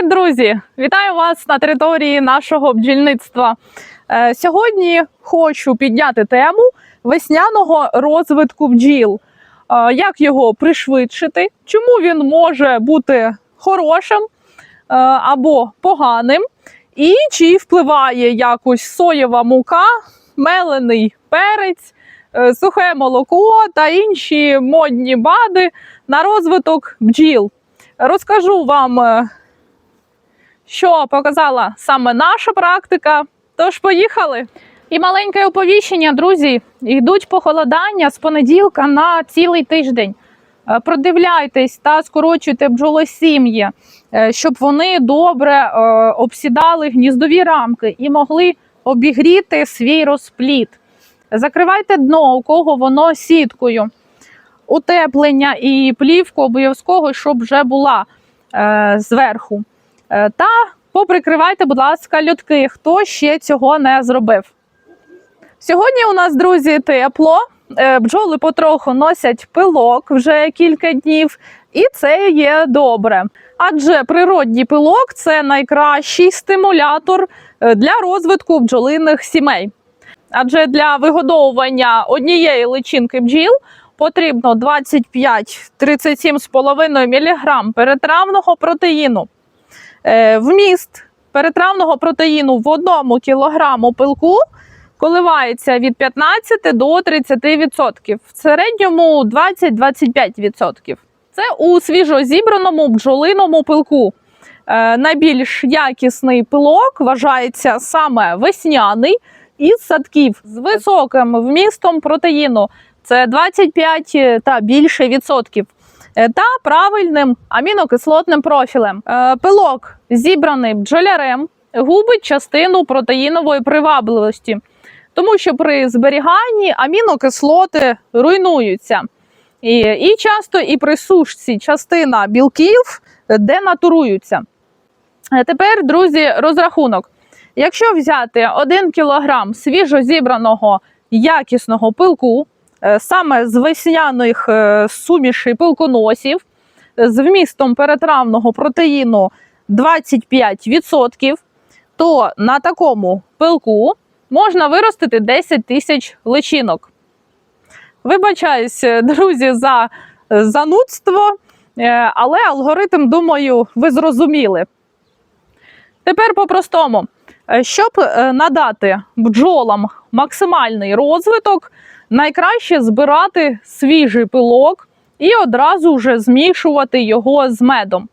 Привіт, друзі! Вітаю вас на території нашого бджільництва. Е, Сьогодні хочу підняти тему весняного розвитку бджіл. Е, Як його пришвидшити? Чому він може бути хорошим е, або поганим? І чи впливає якось соєва мука, мелений перець, сухе молоко та інші модні бади на розвиток бджіл? Розкажу вам, що показала саме наша практика. Тож поїхали. І маленьке оповіщення, друзі, йдуть похолодання з понеділка на цілий тиждень. Е, Продивляйтесь та скорочуйте бджолосім'ї, е, щоб вони добре е, обсідали гніздові рамки і могли обігріти свій розплід. Закривайте дно, у кого воно сіткою. Утеплення і плівку обов'язково, щоб вже була зверху. Е, та поприкривайте, будь ласка, льотки, хто ще цього не зробив. Сьогодні у нас, друзі, тепло. Е, Бджоли потроху носять пилок вже кілька днів, і це є добре. Адже природній пилок це найкращий стимулятор е, для розвитку бджолиних сімей. Адже для вигодовування однієї личинки бджіл потрібно 25-37,5 мг перетравного протеїну. Е, Вміст перетравного протеїну в одному кілограму пилку коливається від 15 до 30%, в середньому 20-25%. Це у свіжозібраному бджолиному пилку. Е, Найбільш якісний пилок вважається саме весняний із садків з високим вмістом протеїну. Це 25 та більше відсотків. Е, Та правильним амінокислотним профілем. Е, Пилок, зібраний бджолярем, губить частину протеїнової привабливості, тому що при зберіганні амінокислоти руйнуються. І, і часто і при сушці частина білків денатуруються. Е, Тепер, друзі, розрахунок. Якщо взяти 1 кг свіжозібраного якісного пилку, саме з весняних е, сумішей пилконосів, е, з вмістом перетравного протеїну 25%, то на такому пилку можна виростити 10 тисяч личинок. Вибачаюсь, е, друзі, за е, занудство, е, але алгоритм, думаю, ви зрозуміли. Тепер по-простому. Е, Щоб е, надати бджолам максимальний розвиток, найкраще збирати свіжий пилок і одразу вже змішувати його з медом.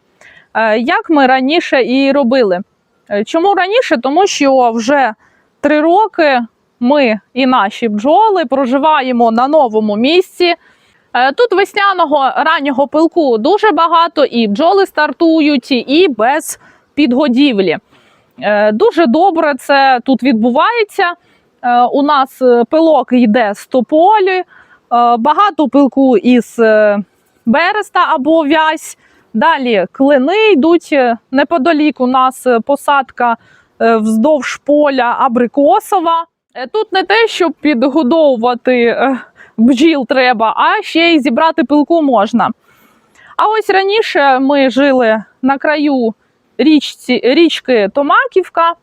Е, Як ми раніше і робили. Е, Чому раніше? Тому що вже три роки ми і наші бджоли проживаємо на новому місці. Е, Тут весняного раннього пилку дуже багато, і бджоли стартують, і без підгодівлі. Дуже добре це тут відбувається. Е, У нас е, пилок йде з тополі, е, багато пилку із береста або вязь. Далі клини йдуть неподалік. У нас посадка вздовж поля абрикосова. Тут не те, щоб підгодовувати бджіл треба, а ще й зібрати пилку можна. А ось раніше ми жили на краю річці, річки Томаківка.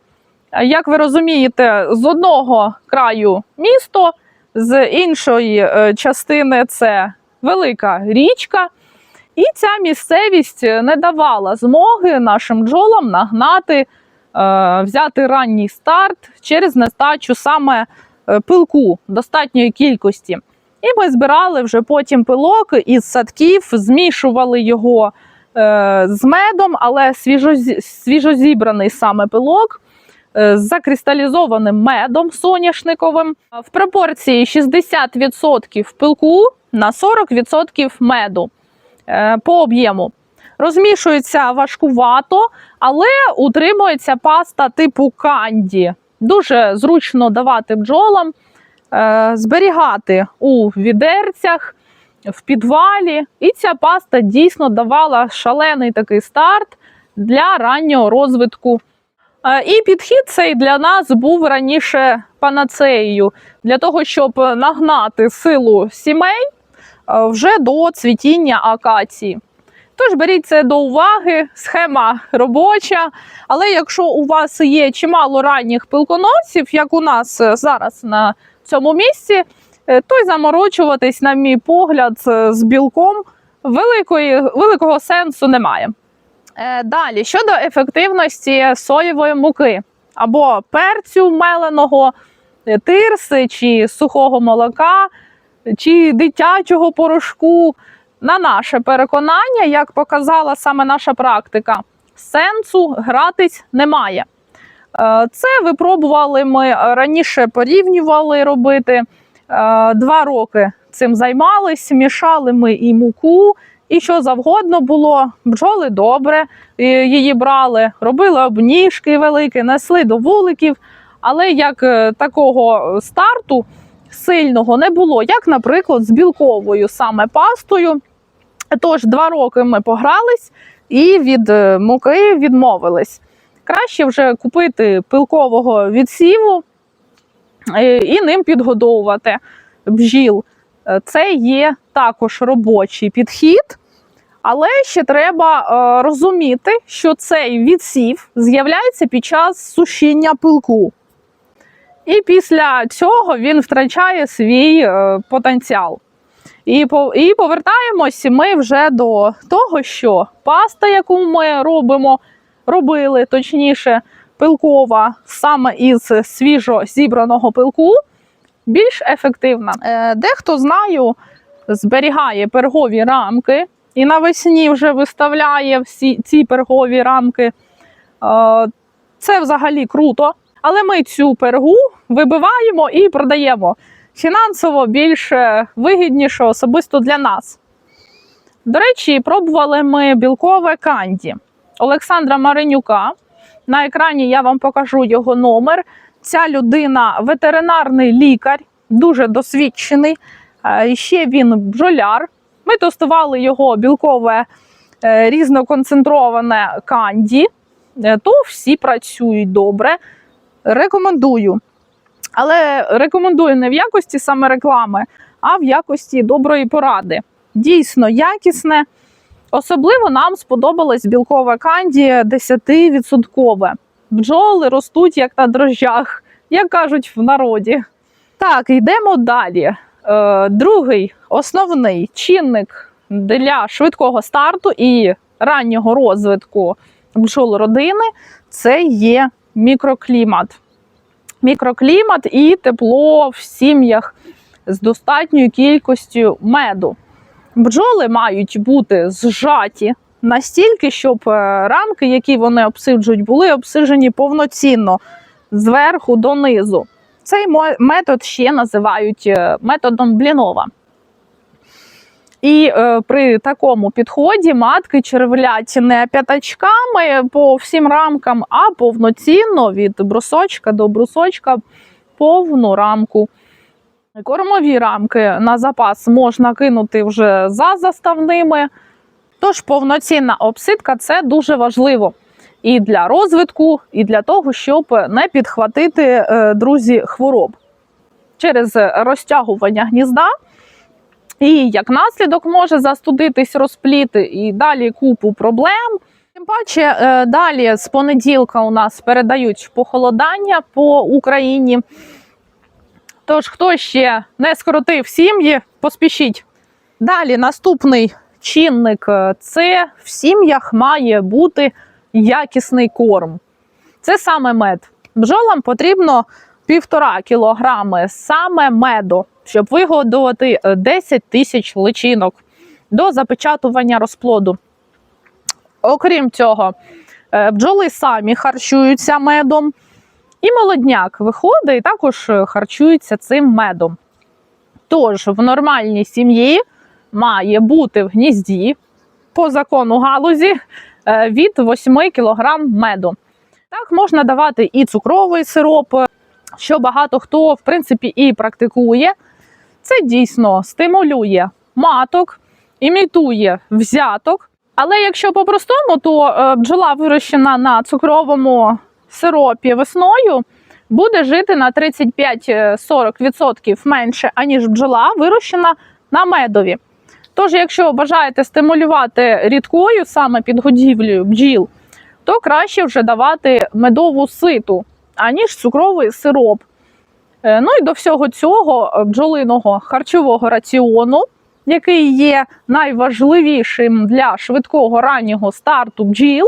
Е, Як ви розумієте, з одного краю місто, з іншої е, частини це велика річка. І ця місцевість не давала змоги нашим бджолам нагнати, е, взяти ранній старт через нестачу саме е, пилку достатньої кількості. І ми збирали вже потім пилок із садків, змішували його е, з медом, але свіжозі- свіжозібраний саме пилок е, з закристалізованим медом соняшниковим в пропорції 60% пилку на 40% меду е, по об'єму. Розмішується важкувато, але утримується паста типу канді. Дуже зручно давати бджолам, е, зберігати у відерцях, в підвалі. І ця паста дійсно давала шалений такий старт для раннього розвитку. Е, І підхід цей для нас був раніше панацеєю для того, щоб нагнати силу сімей е, вже до цвітіння акації. Тож беріть це до уваги, схема робоча. Але якщо у вас є чимало ранніх пилконосів, як у нас е, зараз на цьому місці, е, то й заморочуватись, на мій погляд, е, з білком великої, великого сенсу немає. Е, Далі, щодо ефективності соєвої муки або перцю меленого, е, тирси чи сухого молока, чи дитячого порошку. На наше переконання, як показала саме наша практика, сенсу гратись немає. Е, Це випробували ми раніше, порівнювали робити. Два роки цим займались, мішали ми і муку, і що завгодно було. Бджоли добре її брали, робили обніжки великі, несли до вуликів. Але як е, такого старту сильного не було, як, наприклад, з білковою саме пастою. Тож два роки ми погрались і від е, муки відмовились. Краще вже купити пилкового відсіву е, і ним підгодовувати бджіл. Е, Це є також робочий підхід, але ще треба е, розуміти, що цей відсів з'являється під час сушіння пилку. І після цього він втрачає свій е, потенціал. І, і повертаємось ми вже до того, що паста, яку ми робимо, робили, точніше, пилкова, саме із свіжо зібраного пилку, більш ефективна. Е, Дехто знаю, зберігає пергові рамки і навесні вже виставляє всі ці пергові рамки. Е, Це взагалі круто. Але ми цю пергу вибиваємо і продаємо фінансово більш е, вигідніше, особисто для нас. До речі, пробували ми білкове канді Олександра Маринюка. На екрані я вам покажу його номер. Ця людина ветеринарний лікар, дуже досвідчений. Ще він бджоляр. Ми тестували його білкове е, різноконцентроване канді, Е, то всі працюють добре. Рекомендую. Але рекомендую не в якості саме реклами, а в якості доброї поради. Дійсно якісне. Особливо нам сподобалось білкове канді 10%. Бджоли ростуть як на дрожжах, як кажуть в народі. Так, йдемо далі. Е, другий основний чинник для швидкого старту і раннього розвитку бджол родини це є мікроклімат мікроклімат і тепло в сім'ях з достатньою кількістю меду. Бджоли мають бути зжаті настільки, щоб е, рамки, які вони обсиджують, були обсиджені повноцінно зверху донизу. Цей метод ще називають е, методом Блінова. І е, при такому підході матки червлять не п'ятачками по всім рамкам, а повноцінно від брусочка до брусочка повну рамку. Кормові рамки на запас можна кинути вже за заставними. Тож повноцінна обсидка це дуже важливо і для розвитку, і для того, щоб не підхватити е, друзі хвороб через розтягування гнізда. І як наслідок може застудитись, розпліти і далі купу проблем. Тим паче, е, далі з понеділка у нас передають похолодання по Україні. Тож, хто ще не скоротив сім'ї, поспішіть. Далі наступний чинник е, це в сім'ях має бути якісний корм. Це саме мед. Бджолам потрібно півтора кілограми саме меду, щоб вигодувати е, 10 тисяч личинок до запечатування розплоду. Окрім цього, е, бджоли самі харчуються медом, і молодняк виходить і також е, харчується цим медом. Тож в нормальній сім'ї має бути в гнізді по закону галузі е, від 8 кг меду. Так можна давати і цукровий сироп, що багато хто в принципі і практикує. Це дійсно стимулює маток, імітує взяток. Але якщо по-простому, то е, бджола вирощена на цукровому сиропі весною буде жити на 35-40% менше, аніж бджола вирощена на медові. Тож, якщо бажаєте стимулювати рідкою саме підгодівлею бджіл, то краще вже давати медову ситу, аніж цукровий сироп. Е, Ну і до всього цього е, бджолиного харчового раціону, який є найважливішим для швидкого раннього старту бджіл,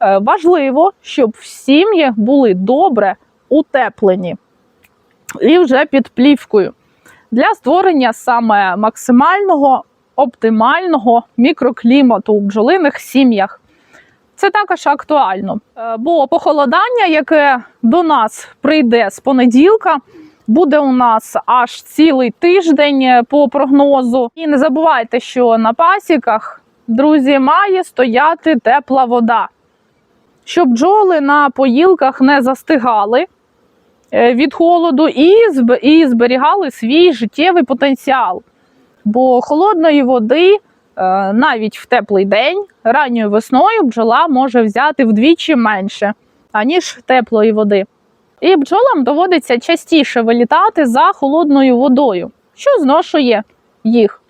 е, важливо, щоб в сім'ях були добре утеплені і вже під плівкою для створення саме максимального оптимального мікроклімату у бджолиних сім'ях. Це також актуально, Е, бо похолодання, яке до нас прийде з понеділка, буде у нас аж цілий тиждень е, по прогнозу. І не забувайте, що на пасіках, друзі, має стояти тепла вода, щоб бджоли на поїлках не застигали е, від холоду і зберігали свій життєвий потенціал. Бо холодної води е, навіть в теплий день ранньою весною бджола може взяти вдвічі менше, аніж теплої води. І бджолам доводиться частіше вилітати за холодною водою, що зношує їх.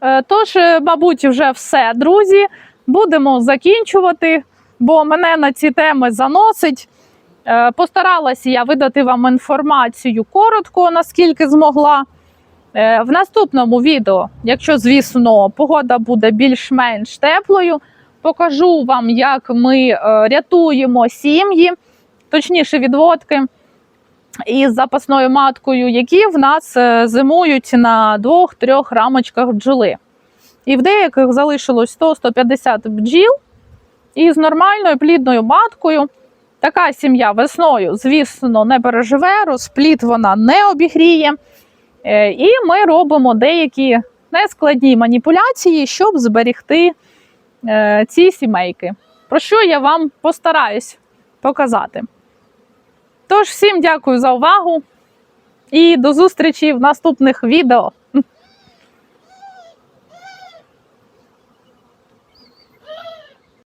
Е, Тож, е, мабуть, вже все, друзі. Будемо закінчувати, бо мене на ці теми заносить. Постаралася я видати вам інформацію коротко, наскільки змогла. Е, В наступному відео, якщо, звісно, погода буде більш-менш теплою, покажу вам, як ми е, рятуємо сім'ї, точніше відводки із запасною маткою, які в нас е, зимують на двох-трьох рамочках бджоли. І в деяких залишилось 100-150 бджіл, і з нормальною плідною маткою. Така сім'я весною, звісно, не переживе, розплід вона не обігріє. Е, І ми робимо деякі нескладні маніпуляції, щоб зберегти е, ці сімейки. Про що я вам постараюсь показати. Тож, всім дякую за увагу і до зустрічі в наступних відео.